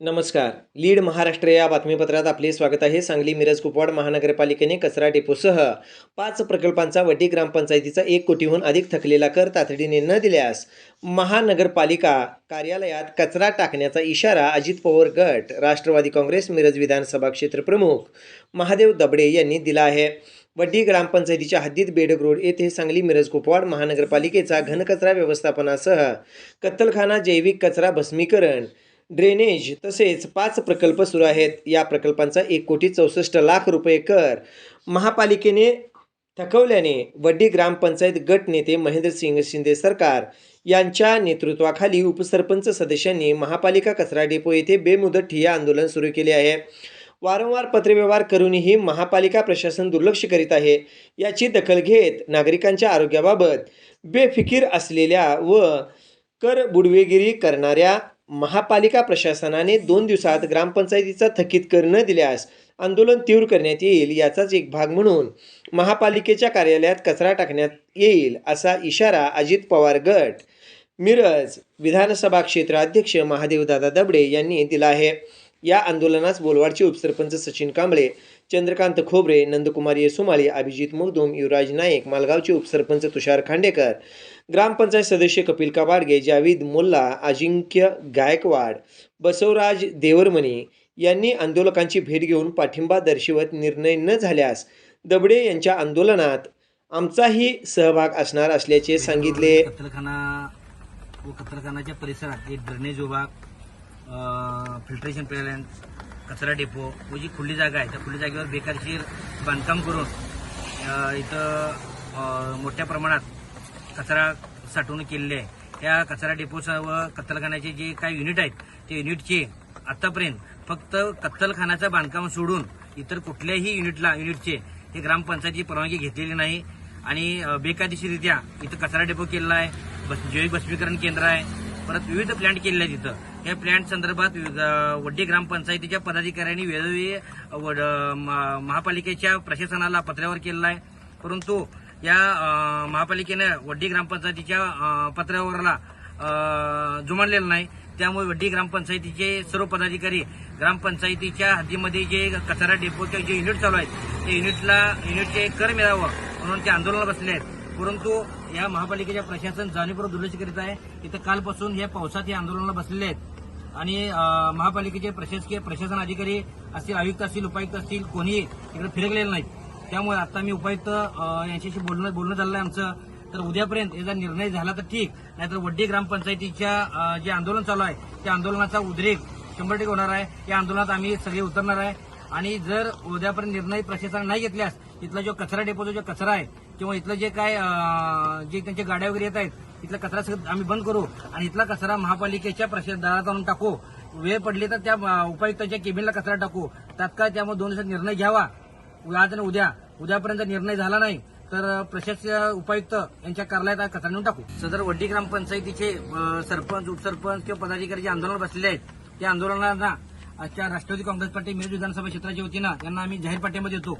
नमस्कार. लीड महाराष्ट्र या बातमीपत्रात आपले स्वागत आहे. सांगली मिरज कुपवाड महानगरपालिकेने कचरा डेपोसह पाच प्रकल्पांचा वड्डी ग्रामपंचायतीचा एक कोटीहून अधिक थकलेला कर तातडीने न दिल्यास महानगरपालिका कार्यालयात कचरा टाकण्याचा इशारा अजित पवार गट राष्ट्रवादी काँग्रेस मिरज विधानसभा क्षेत्र प्रमुख महादेव दबडे यांनी दिला आहे. वड्डी ग्रामपंचायतीच्या हद्दीत बेडक रोड येथे सांगली मिरज कुपवाड महानगरपालिकेचा घनकचरा व्यवस्थापनासह कत्तलखाना जैविक कचरा भस्मीकरण ड्रेनेज तसेच पाच प्रकल्प सुरू आहेत. या प्रकल्पांचा एक कोटी चौसष्ट लाख रुपये कर. महापालिकेने थकवल्याने वड्डी ग्रामपंचायत गट नेते महेंद्रसिंग शिंदे सरकार यांच्या नेतृत्वाखाली उपसरपंच सदस्यांनी महापालिका कचरा डेपो येथे बेमुदत ठिय्या आंदोलन सुरू केले आहे. वारंवार पत्रव्यवहार करूनही महापालिका प्रशासन दुर्लक्ष करीत आहे. याची दखल घेत नागरिकांच्या आरोग्याबाबत बेफिकीर असलेल्या व कर बुडवेगिरी करणाऱ्या महापालिका प्रशासनाने दोन दिवसात ग्रामपंचायतीचा थकीत कर न दिल्यास आंदोलन तीव्र करण्यात येईल याचाच एक भाग म्हणून महापालिकेच्या कार्यालयात कचरा टाकण्यात येईल असा इशारा अजित पवार गट मिरज विधानसभा क्षेत्र अध्यक्ष महादेवदादा दबडे यांनी दिला आहे. या आंदोलनास बोलवाडचे उपसरपंच सचिन कांबळे चंद्रकांत खोबरे नंदकुमार येसुमाळे अभिजित मुगदुम युवराज नाईक मालगावचे उपसरपंच तुषार खांडेकर ग्रामपंचायत सदस्य कपिल काबाडगे जावीद मोल्ला अजिंक्य गायकवाड बसवराज देवरमणी यांनी आंदोलकांची भेट घेऊन पाठिंबा दर्शवत निर्णय न झाल्यास दबडे यांच्या आंदोलनात आमचाही सहभाग असणार असल्याचे सांगितले. कत्तलखाना व कत्तलखानाच्या परिसरात एक ड्रेनेज विभाग फिल्ट्रेशन प्लॅन कचरा डेपो व जी खुली जागा आहे. त्या खुली जागेवर बेकारशीर बांधकाम करून इथं मोठ्या प्रमाणात कचरा साठवणूक केलेली आहे. त्या कचरा डेपोचा व कत्तलखान्याचे जे काही युनिट आहेत ते युनिटचे आतापर्यंत फक्त कत्तलखान्याचं बांधकाम सोडून इतर कुठल्याही युनिटला युनिटचे हे ग्रामपंचायतीची परवानगी घेतलेली नाही. आणि बेकायदेशीररित्या इथं कचरा डेपो केलेला आहे. बस जैविक भस्मीकरण केंद्र आहे. परत विविध प्लॅन्ट केलेले आहेत इथं. या प्लॅन्ट संदर्भात वड्डी ग्रामपंचायतीच्या पदाधिकाऱ्यांनी वेळोवेळी वड- म- महापालिकेच्या प्रशासनाला पत्रावर केलेला आहे. परंतु या महापालिकेनं वड्डी ग्रामपंचायतीच्या पत्रावरला जुमानलेलं नाही. त्यामुळे वड्डी ग्रामपंचायतीचे सर्व पदाधिकारी ग्रामपंचायतीच्या हद्दीमध्ये जे कचरा डेपोचे जे युनिट चालू आहेत ते युनिटला युनिटचे कर मिळावं म्हणून ते आंदोलनाला बसले आहेत. परंतु या महापालिकेच्या प्रशासन जाणीवपूर्वक दुर्लक्ष करीत आहे. इथं कालपासून या पावसात या आंदोलनाला बसलेले आहेत. आणि महापालिकेचे प्रशासकीय प्रशासन अधिकारी असतील आयुक्त असतील उपायुक्त असतील कोणीही इकडे फिरकलेले नाहीत. त्यामुळे आता मी उपायुक्त यांच्याशी बोलणं बोलणं झालं आहे आमचं. तर उद्यापर्यंत याचा निर्णय झाला तर ठीक. नाहीतर वड्डी ग्रामपंचायतीच्या जे आंदोलन चालू आहे त्या आंदोलनाचा उद्रेक शंभर टक्के होणार आहे. या आंदोलनात आम्ही सगळे उतरणार आहे. आणि जर उद्यापर्यंत निर्णय प्रशासन नाही घेतल्यास इथला जो कचरा डेपोचा जो कचरा आहे किंवा इथलं जे काय जे त्यांच्या गाड्या वगैरे येत आहेत इथला कचरा सगळं आम्ही बंद करू आणि इथला कचरा महापालिकेच्या प्रशासन दारात आणून टाकू. वेळ पडली तर त्या अं, उपायुक्ताच्या केबिनला कचरा टाकू. तात्काळ त्यामुळे दोन दिवसात निर्णय घ्यावा. आज आणि उद्या. उद्यापर्यंत निर्णय झाला नाही तर प्रशासकीय उपायुक्त यांच्या कार्यालयात कचरा नेऊन टाकू. सदर वड्डी ग्रामपंचायतीचे सरपंच उपसरपंच किंवा पदाधिकारी जे आंदोलन बसलेले आहेत. त्या आंदोलनांना आजच्या राष्ट्रवादी काँग्रेस पार्टी मिरज विधानसभा क्षेत्राच्या वतीनं यांना आम्ही जाहीर पाठिंबा देतो.